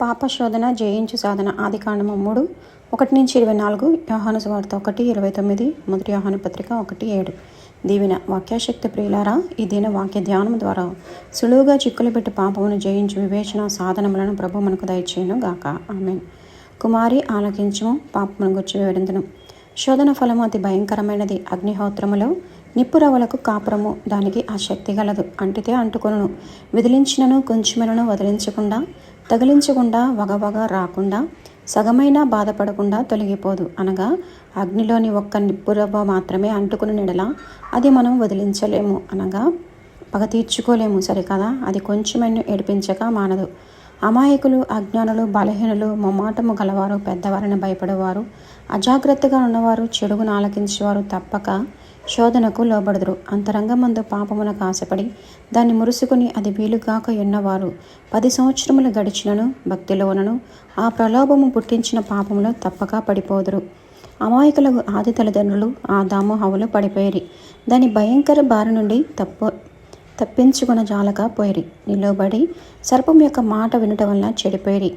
పాప శోధన జయించు సాధన ఆది కాండము మూడు ఒకటి నుంచి ఇరవై నాలుగు యోహాను సువార్త ఒకటి ఇరవై తొమ్మిది మొదటి యోహాను పత్రిక ఒకటి ఏడు. దీవిన వాక్యాశక్తి ప్రియులారా ఈ దిన వాక్య ధ్యానం ద్వారా సులువుగా చిక్కులు పెట్టి పాపమును జయించు వివేచన సాధనములను ప్రభు మనకు దయచేయను గాక. ఆమె కుమారి ఆలకించము పాపమును గుర్చి వివరించను శోధన ఫలము అతి భయంకరమైనది. అగ్నిహోత్రములో నిప్పురవలకు కాపురము దానికి ఆ శక్తి గలదు. అంటితే అంటుకొనును. విదిలించినను కొంచెములను వదిలించకుండా తగిలించకుండా వగవగ రాకుండా సగమైనా బాధపడకుండా తొలగిపోదు. అనగా అగ్నిలోని ఒక్క నిప్పురవ్వ మాత్రమే అంటుకుని నెడల అది మనం వదిలించలేము. అనగా పగ తీర్చుకోలేము. సరికదా అది కొంచెమైనా ఏడిపించక మానదు. అమాయకులు అజ్ఞానులు బలహీనులు మొమ్మాటము గలవారు పెద్దవారిని భయపడేవారు అజాగ్రత్తగా ఉన్నవారు చెడుగును ఆలకించేవారు తప్పక శోధనకు లోబడదురు. అంతరంగమందు పాపమునకు ఆశపడి దాన్ని మురుసుకుని అది వీలుగాక ఎన్నవారు. పది సంవత్సరములు గడిచినను భక్తిలోనను ఆ ప్రలోభము పుట్టించిన పాపములో తప్పక పడిపోదురు. అమాయకులకు ఆది తల్లిదండ్రులు ఆ దాము హవులు దాని భయంకర బారి నుండి తప్పు తప్పించుకున్న జాలక పోయిరి. నిలబడి సర్పం యొక్క మాట వినటం వల్ల చెడిపోయిరి.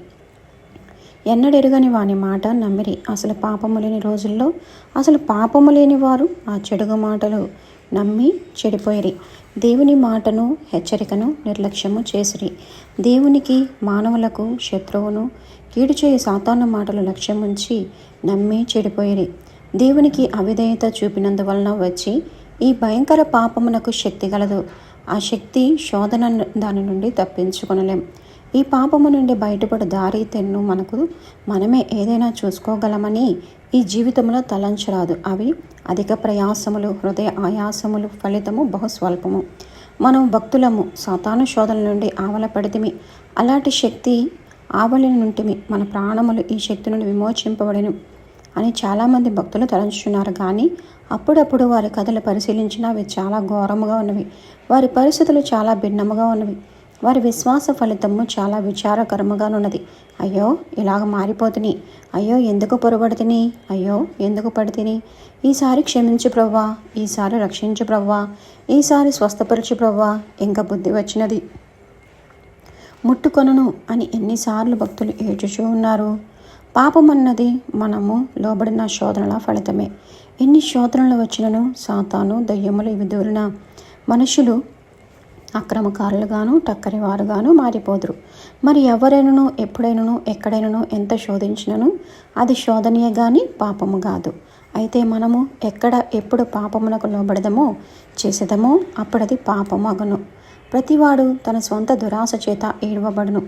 ఎన్నడెరుగని వాని మాట నమ్మిరి. అసలు పాపము లేని రోజుల్లో అసలు పాపము లేని వారు ఆ చెడుగు మాటలు నమ్మి చెడిపోయిరి. దేవుని మాటను హెచ్చరికను నిర్లక్ష్యము చేసిరి. దేవునికి మానవులకు శత్రువును కీడు చేయి సాతాను మాటలు లక్ష్యం ఉంచి నమ్మి చెడిపోయిరి. దేవునికి అవిధేయత చూపినందువలన వచ్చి ఈ భయంకర పాపమునకు శక్తి గలదు. ఆ శక్తి శోధన దాని నుండి తప్పించుకొనలేం. ఈ పాపము నుండి బయటపడి దారి తెన్ను మనకు మనమే ఏదైనా చూసుకోగలమని ఈ జీవితంలో తలంచరాదు. అవి అధిక ప్రయాసములు హృదయ ఆయాసములు ఫలితము బహు స్వల్పము మనం భక్తులము సాతాను శోధన నుండి ఆవల పడితిమి. అలాంటి శక్తి ఆవలి నుంటిమి. మన ప్రాణములు ఈ శక్తి నుండి విమోచింపబడిను అని చాలామంది భక్తులు తలంచుతున్నారు కానీ అప్పుడప్పుడు వారి కథలు పరిశీలించినా అవి చాలా ఘోరముగా ఉన్నవి. వారి పరిస్థితులు చాలా భిన్నముగా ఉన్నవి. వారి విశ్వాస ఫలితము చాలా విచారకరముగానున్నది. అయ్యో ఇలాగ మారిపోతుని. అయ్యో ఎందుకు పొరబడితిని? అయ్యో ఎందుకు పడితిని? ఈసారి క్షమించు ప్రవ్వా. ఈసారి రక్షించు ప్రవ్వా. ఈసారి స్వస్థపరచు ప్రవ్వా. ఇంకా బుద్ధి వచ్చినది. ముట్టుకొనను అని ఎన్నిసార్లు భక్తులు ఏడ్చుచూ ఉన్నారు. పాపం అన్నది మనము లోబడిన శోధనల ఫలితమే. ఎన్ని శోధనలు వచ్చినను సాతాను దయ్యములు ఇవి దూరిన. మనుషులు అక్రమకారులుగాను టక్కరివారుగాను మారిపోదురు. మరి ఎవరైనను ఎప్పుడైనను ఎక్కడైనాను ఎంత శోధించినను? అది శోధనీయ కానీ పాపము కాదు అయితే మనము ఎక్కడ ఎప్పుడు పాపమునకు లోబడదమో చేసేదమో అప్పుడది పాపమగను. ప్రతివాడు తన స్వంత దురాశ చేత ఏడవబడును.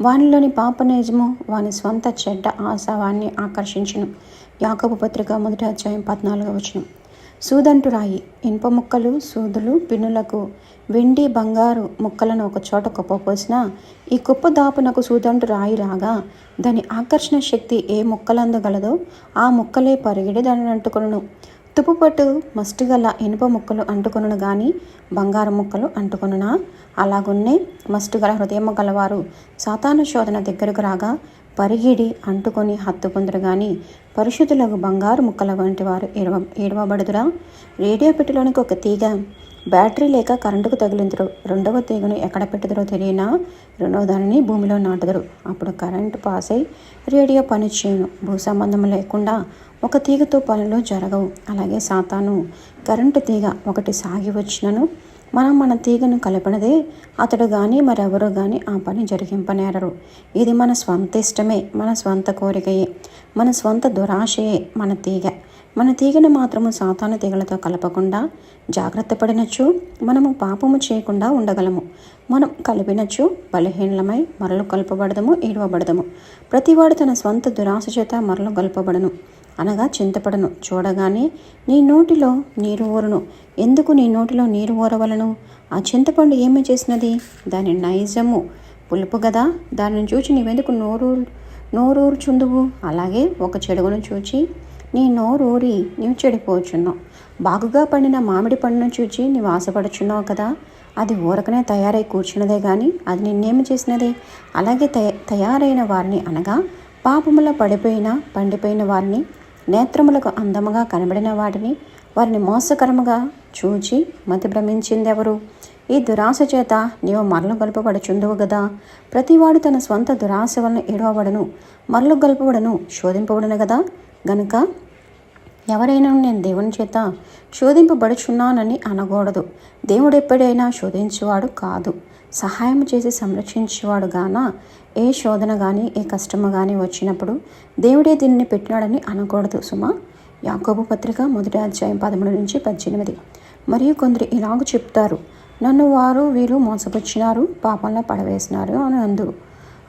వానిలోని పాపనేజము వాని స్వంత చెడ్డ ఆశ వాన్ని ఆకర్షించును. యాకపు పత్రిక మొదటి అధ్యాయం పద్నాలుగో వచనం. సూదంటు రాయి ఇనుప ముక్కలు సూదులు పిన్నులకు వెండి బంగారు ముక్కలను ఒక చోట కుప్పపోసినా ఈ కుప్ప దాపునకు సూదంటు రాయి రాగా దాని ఆకర్షణ శక్తి ఏ ముక్కలందగలదో ఆ ముక్కలే పరిగిడి దానిని అంటుకొనును. తుప్పుపట్టు మస్టిగల ఇనుప ముక్కలు అంటుకొనును గాని బంగారు ముక్కలు అంటుకొనునా? అలాగున్నే మస్టిగల హృదయము గలవారు సాతాను శోధన దగ్గరకు రాగా పరిగిడి అంటుకొని హత్తుకుందరు గాని పరిశుద్ధులకు బంగారు ముక్కల వంటి వారు ఏడవ ఏడవబడుదురా? రేడియో పెట్టెలోనికి ఒక తీగ బ్యాటరీ లేక కరెంటుకు తగిలిందరు. రెండవ తీగను ఎక్కడ పెట్టుదరో తెలియనా? రెండవ దానిని భూమిలో నాటుదరు. అప్పుడు కరెంటు పాస్ అయి రేడియో పని చేయను భూ సంబంధం లేకుండా ఒక తీగతో పనులు జరగవు. అలాగే సాతాను కరెంటు తీగ ఒకటి సాగి వచ్చినను. మనం మన తీగను కలపనదే అతడు కానీ మరెవరు కానీ ఆ పని జరిగింపనేరరు. ఇది మన స్వంత ఇష్టమే మన స్వంత కోరికయే మన స్వంత దురాశయే మన తీగ. మన తీగను మాత్రము సాతాను తీగలతో కలపకుండా జాగ్రత్త పడినచ్చు మనము పాపము చేయకుండా ఉండగలము. మనం కలిపినచ్చు బలహీనలమై మరలు కలపబడదము ఏడవబడదము ప్రతివాడు తన స్వంత దురాశ చేత మరలు కలపబడను. అనగా చింతపడను. చూడగానే నీ నోటిలో నీరు ఊరును. ఎందుకు నీ నోటిలో నీరు ఊరవలను? ఆ చింతపండు ఏమి చేసినది? దాని నైజము. పులుపు కదా దానిని చూచి నీవెందుకు నోరు నోరూర్చుందువు? అలాగే ఒక చెడుగును చూచి నీ నోరూరి నీవు చెడిపోచున్నావు బాగుగా పండిన మామిడి పండును చూచి నీవు ఆశపడుచున్నావు కదా? అది ఊరకనే తయారై కూర్చున్నదే కానీ అది నిన్నేమి చేసినదే? అలాగే తయ తయారైన వారిని అనగా పాపములో పడిపోయిన పండిపోయిన వారిని నేత్రములకు అందముగా కనబడిన వాటిని వారిని మోసకరముగా చూచి మతి భ్రమించిందెవరు ఈ దురాశ చేత నీవు మరలు గల్పబడుచుందువు గదా. ప్రతివాడు తన స్వంత దురాశ వలన ఏడవబడను మరలు గల్పబడను శోధింపబడను గదా. గనుక ఎవరైనా నేను దేవుని చేత శోధింపబడుచున్నానని అనకూడదు. దేవుడు ఎప్పుడైనా శోధించేవాడు కాదు. సహాయం చేసి సంరక్షించేవాడు గాన ఏ శోధన కానీ ఏ కష్టము కానీ వచ్చినప్పుడు దేవుడే దీనిని పెట్టినాడని అనకూడదు సుమా. యాకోబు పత్రిక మొదటి అధ్యాయం పదమూడు నుంచి పద్దెనిమిది. మరియు కొందరు ఇలాగ చెప్తారు నన్ను వారు వీరు మోసపుచ్చినారు పాపంలో పడవేసినారు అని అందురు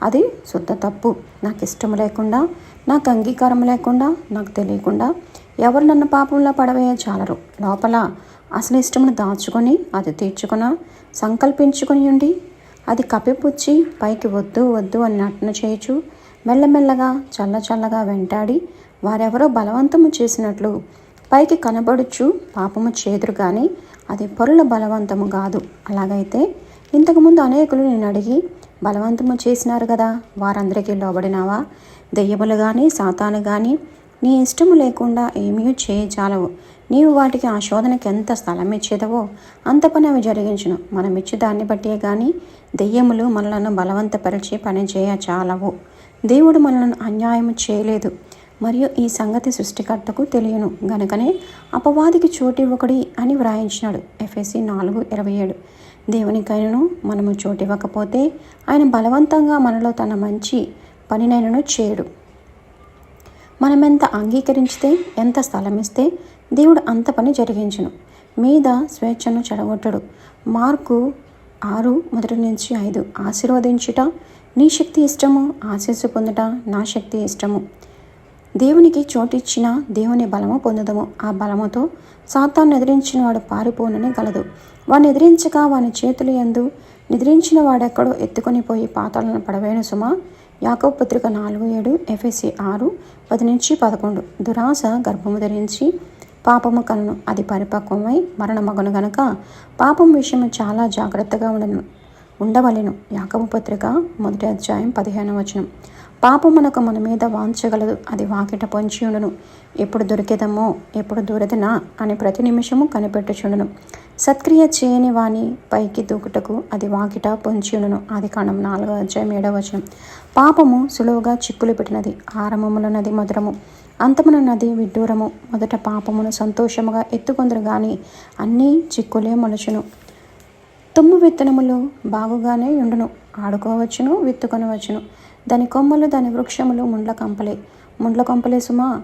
అది శుద్ధ తప్పు. నాకు ఇష్టం లేకుండా నాకు అంగీకారం లేకుండా నాకు తెలియకుండా ఎవరు నన్ను పాపంలో పడవేయ చాలరు లోపల అసలు ఇష్టమును దాచుకొని అది తీర్చుకున్న సంకల్పించుకొని ఉండి అది కప్పిపుచ్చి పైకి వద్దు వద్దు అని నటన చేయొచ్చు మెల్లమెల్లగా చల్ల చల్లగా వెంటాడి వారెవరో బలవంతము చేసినట్లు పైకి కనబడుచు పాపము చేదురు కానీ అది పరుల బలవంతము కాదు అలాగైతే ఇంతకుముందు అనేకులు నేను అడిగి బలవంతము చేసినారు కదా వారందరికీ లోబడినావా? దెయ్యములు కానీ సాతాను కానీ నీ ఇష్టము లేకుండా ఏమీ చేయచాలవు నీవు వాటికి ఆ శోధనకి ఎంత స్థలం ఇచ్చేదవో అంత పని అవి జరిగించును. మనం ఇచ్చి దాన్ని బట్టే కానీ దెయ్యములు మనలను బలవంతపరిచి పని చేయ చాలవు. దేవుడు మనలను అన్యాయము చేయలేదు. మరియు ఈ సంగతి సృష్టికర్తకు తెలియను. గనుకనే అపవాదికి చోటివ్వకడి అని వ్రాయించినాడు. ఎఫ్ఎస్సి నాలుగు ఇరవై ఏడు. దేవునికైనను మనము చోటివ్వకపోతే ఆయన బలవంతంగా మనలో తన మంచి పనినైనను చేయడు. మనమెంత అంగీకరించితే ఎంత స్థలం ఇస్తే దేవుడు అంత పని జరిగించును. మీద స్వేచ్ఛను చెడగొట్టడు. మార్కు ఆరు మొదటి నుంచి ఐదు. ఆశీర్వదించుట నీ శక్తి ఇష్టము ఆశీస్సు పొందుట నా శక్తి ఇష్టము. దేవునికి చోటిచ్చిన దేవుని బలము పొందుదము. ఆ బలముతో సాతాన్ని ఎదిరించిన వాడు పారిపోనని గలదు. వాడిని ఎదిరించక వాని చేతులు ఎందు నిద్రించిన వాడెక్కడో ఎత్తుకొని పోయి పాతాలను పడవేను సుమా. యాకబ్ పత్రిక నాలుగు ఏడు ఎఫ్ఎస్సి ఆరు పది నుంచి పదకొండు. దురాశ గర్భము ధరించి పాపము కలను అది పరిపక్వమై మరణమగను గనుక పాపం విషయము చాలా జాగ్రత్తగా ఉండను. ఉండవలెను. యాకబు పత్రిక మొదటి అధ్యాయం పదిహేను వచనం. పాపమునకు మన మీద వాంచగలదు అది వాకిట పొంచి ఉండును. ఎప్పుడు దొరికేదమో ఎప్పుడు దూరదనా అని ప్రతి నిమిషము కనిపెట్టుచుండును. సత్క్రియ చేయని వాని పైకి దూకుటకు అది వాకిట పొంచి ఉండును. అది కాండం నాలుగో అధ్యాయం ఏడవ వచనం. పాపము సులువుగా చిక్కులు పెట్టినది. ఆరంభములన్నది మధురము. అంతమున నది విడ్డూరము. మొదట పాపమును సంతోషముగా ఎత్తుకొందరు గాని అన్నీ చిక్కులే మొలచును. తుమ్ము విత్తనములు బాగుగానే ఉండును. ఆడుకోవచ్చును విత్తుకొనవచ్చును. దాని కొమ్మలు దాని వృక్షములు ముండ్ల కంపలే. ముండ్ల కంపలే సుమా.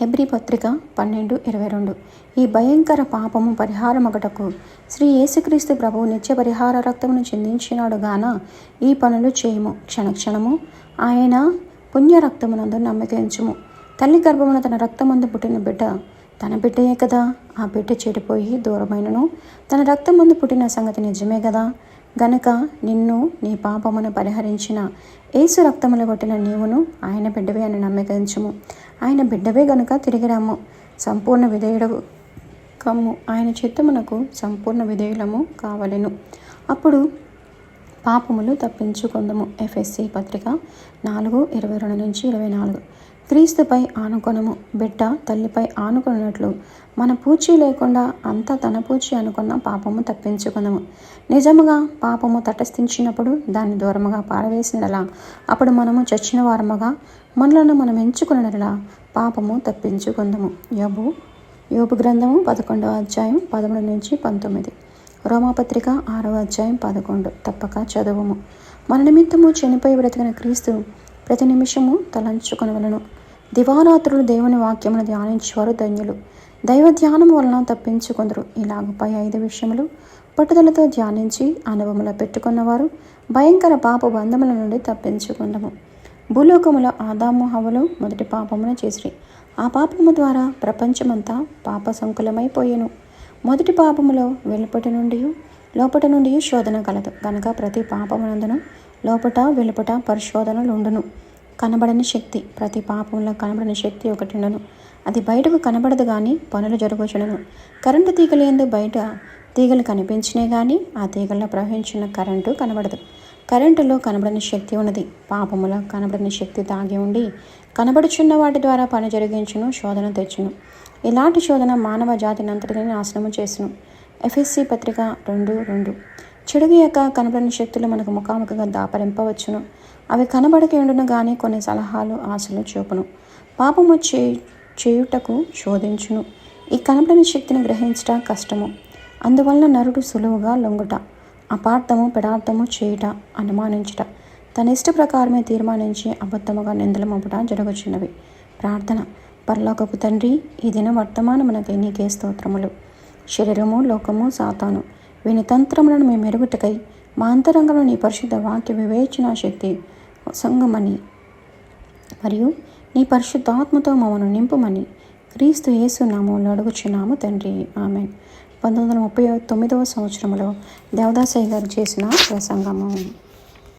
హెబ్రి పత్రిక పన్నెండు ఇరవై రెండు. ఈ భయంకర పాపము పరిహారమగటకు శ్రీ యేసుక్రీస్తు ప్రభువు నిత్య పరిహార రక్తమును చెందించినాడు గాన ఈ పనులు చేయము. క్షణక్షణము ఆయన పుణ్య రక్తమునందు నమ్మకించుము తల్లి గర్భమున తన రక్తమందు పుట్టిన బిడ్డ తన బిడ్డయే కదా. ఆ బిడ్డ చెడిపోయి దూరమైనను. తన రక్తమందు పుట్టిన సంగతి నిజమే కదా. గనుక నిన్ను నీ పాపమును పరిహరించిన ఏసు రక్తములు కొట్టిన నీవును ఆయన బిడ్డవే అని నమ్మకించుము ఆయన బిడ్డవే గనుక తిరిగి రాము సంపూర్ణ విధేయుడు కమ్ము ఆయన చిత్తమునకు సంపూర్ణ విధేయులము కావలెను. అప్పుడు పాపములు తప్పించుకుందము. ఎఫ్ఎస్సి పత్రిక నాలుగు ఇరవై రెండు నుంచి ఇరవై నాలుగు. క్రీస్తుపై ఆనుకొనము. బిడ్డ తల్లిపై ఆనుకున్నట్లు మన పూచి లేకుండా అంతా తన పూచి అనుకున్న పాపము తప్పించుకుందము. నిజముగా పాపము తటస్థించినప్పుడు దాన్ని దూరముగా పారవేసినలా అప్పుడు మనము చచ్చిన వారముగా మనలను మనం ఎంచుకున్నలా పాపము తప్పించుకుందము. యోబు యోబు గ్రంథము పదకొండవ అధ్యాయం పదమూడు నుంచి పంతొమ్మిది. రోమాపత్రిక ఆరవ అధ్యాయం పదకొండు. తప్పక చదువుము. మన నిమిత్తము చనిపోయి బ్రతికిన క్రీస్తు ప్రతి నిమిషము తలంచుకొనవలను. దివారాత్రులు దేవుని వాక్యమును ధ్యానించేవారు ధన్యులు. దైవ ధ్యానం వలన తప్పించుకొందరు. ఇలాగపై ఐదు విషయములు పట్టుదలతో ధ్యానించి అనుభవంలో పెట్టుకున్నవారు భయంకర పాప బంధముల నుండి తప్పించుకుందము. భూలోకములో ఆదాము హవలు మొదటి పాపమును చేసిరి. ఆ పాపము ద్వారా ప్రపంచమంతా పాప సంకులమైపోయాను. మొదటి పాపములో వెలుపటి నుండి లోపట నుండి శోధన కలదు. కనుక ప్రతి పాపమునందును లోపట వెలుపట పరిశోధనలు ఉండును కనబడని శక్తి ప్రతి పాపంలో కనబడని శక్తి ఒకటి ఉండను అది బయటకు కనబడదు కానీ పనులు జరుగుచుండను. కరెంటు తీగలు బయట తీగలు కనిపించినే కానీ ఆ తీగల్లో ప్రవహించిన కరెంటు కనబడదు. కరెంటులో కనబడని శక్తి ఉన్నది. పాపములో కనబడని శక్తి తాగి ఉండి కనబడుచున్న వాటి ద్వారా పని జరిగించును శోధన తెచ్చును. ఇలాంటి శోధన మానవ జాతిని అంతటిని నాశనము చేసును. ఎఫ్ఎస్సి పత్రిక రెండు రెండు. చెడుగు యొక్క కనబడని శక్తులు మనకు ముఖాముఖిగా దాపరింపవచ్చును. అవి కనబడక ఉండును కానీ కొన్ని సలహాలు ఆశలు చూపును. పాపము చే చేయుటకు శోధించును. ఈ కనబడని శక్తిని గ్రహించట కష్టము. అందువలన నరుడు సులువుగా లొంగుట. అపార్థము పెడార్థము చేయుట అనుమానించుట. తన ఇష్ట ప్రకారమే తీర్మానించి అబద్ధముగా నిందలు మోపుట జరుగుచున్నవి. ప్రార్థన. పరలోకపు తండ్రి ఈ దిన వర్తమానమునకై నీకే స్తోత్రములు. శరీరము లోకము సాతాను. వీని తంత్రములను మేము మెరుగుటకై మా అంతరంగంలో నీ పరిశుద్ధ వాక్య వివేచన శక్తి సంగమని మరియు నీ పరిశుద్ధాత్మతో మమ్మను నింపుమని క్రీస్తు యేసు నామంలో అడుగుచున్నాము తండ్రి. ఆమెన్. పంతొమ్మిది వందల ముప్పై తొమ్మిదవ సంవత్సరంలో దేవదాసయ్య గారు చేసిన ప్రసంగము.